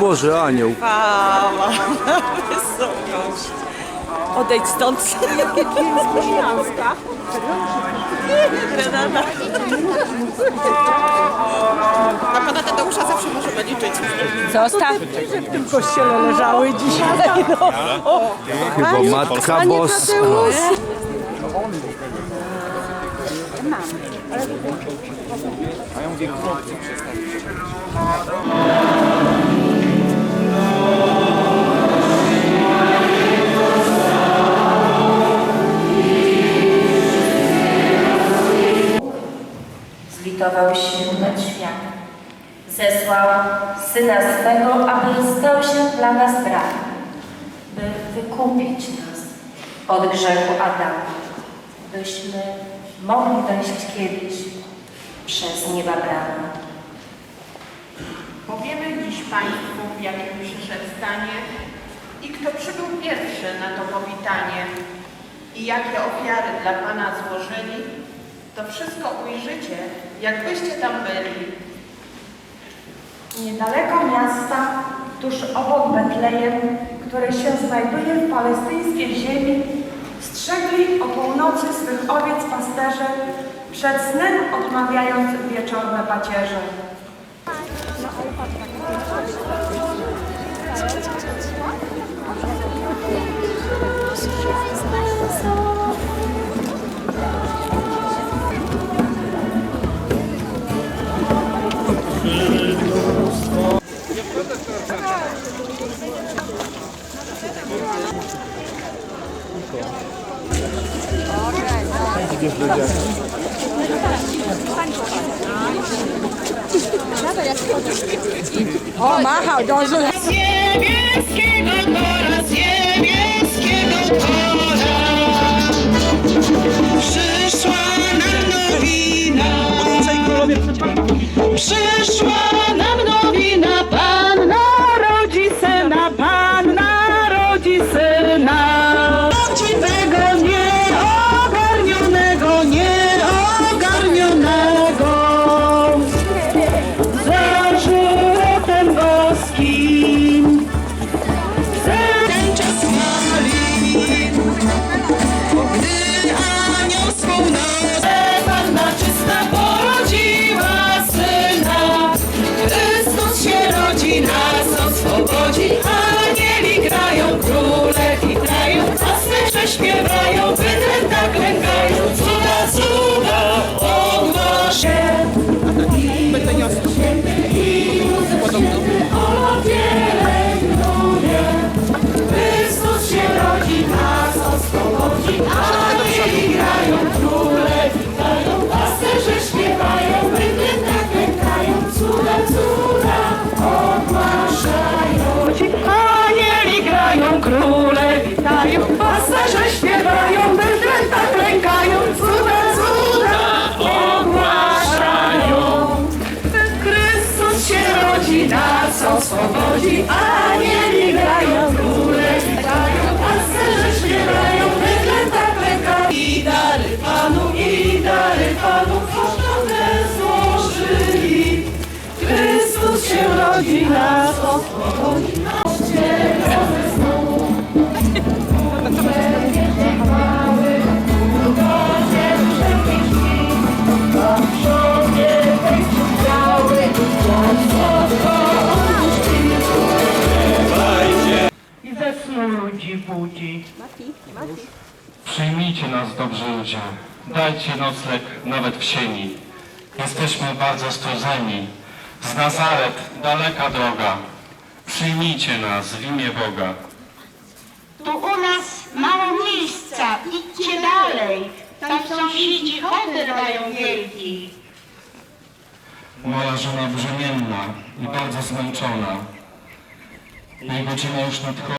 Boży Anioł. Chwała na wysokość. Odejdź stąd. Renata. Na pana Tadeusza zawsze możemy liczyć. Zostaw. w tym kościele leżały dzisiaj. No. Chyba Matka Boska. Zlitował się nad światem. Zesłał Syna swego, aby stał się dla nas bratem, by wykupić nas od grzechu Adama, byśmy mogli dojść kiedyś przez nieba brama. Powiemy dziś Państwu, w jakim przyszedł stanie i kto przybył pierwszy na to powitanie i jakie ofiary dla Pana złożyli, to wszystko ujrzycie, jakbyście tam byli. Niedaleko miasta, tuż obok Betlejem, które się znajduje w palestyńskiej ziemi, strzegli o północy swych owiec pasterze, przed snem odmawiając wieczorne pacierze. Niebieskiego tora, z niebieskiego tora. Przyszła nam nowina. Przyszła nam nowina. Pasterze się rodzi, nas anieli grają, króle Przyjmijcie nas, dobrzy ludzie. Dajcie nocleg nawet w sieni. Jesteśmy bardzo strudzeni. Z Nazaret daleka droga. Przyjmijcie nas w imię Boga. Tu u nas mało miejsca, idźcie dalej. Tam sąsiedzi hotel mają wielki. Moja żona brzemienna i bardzo zmęczona. Jej godzina już nadchodzi.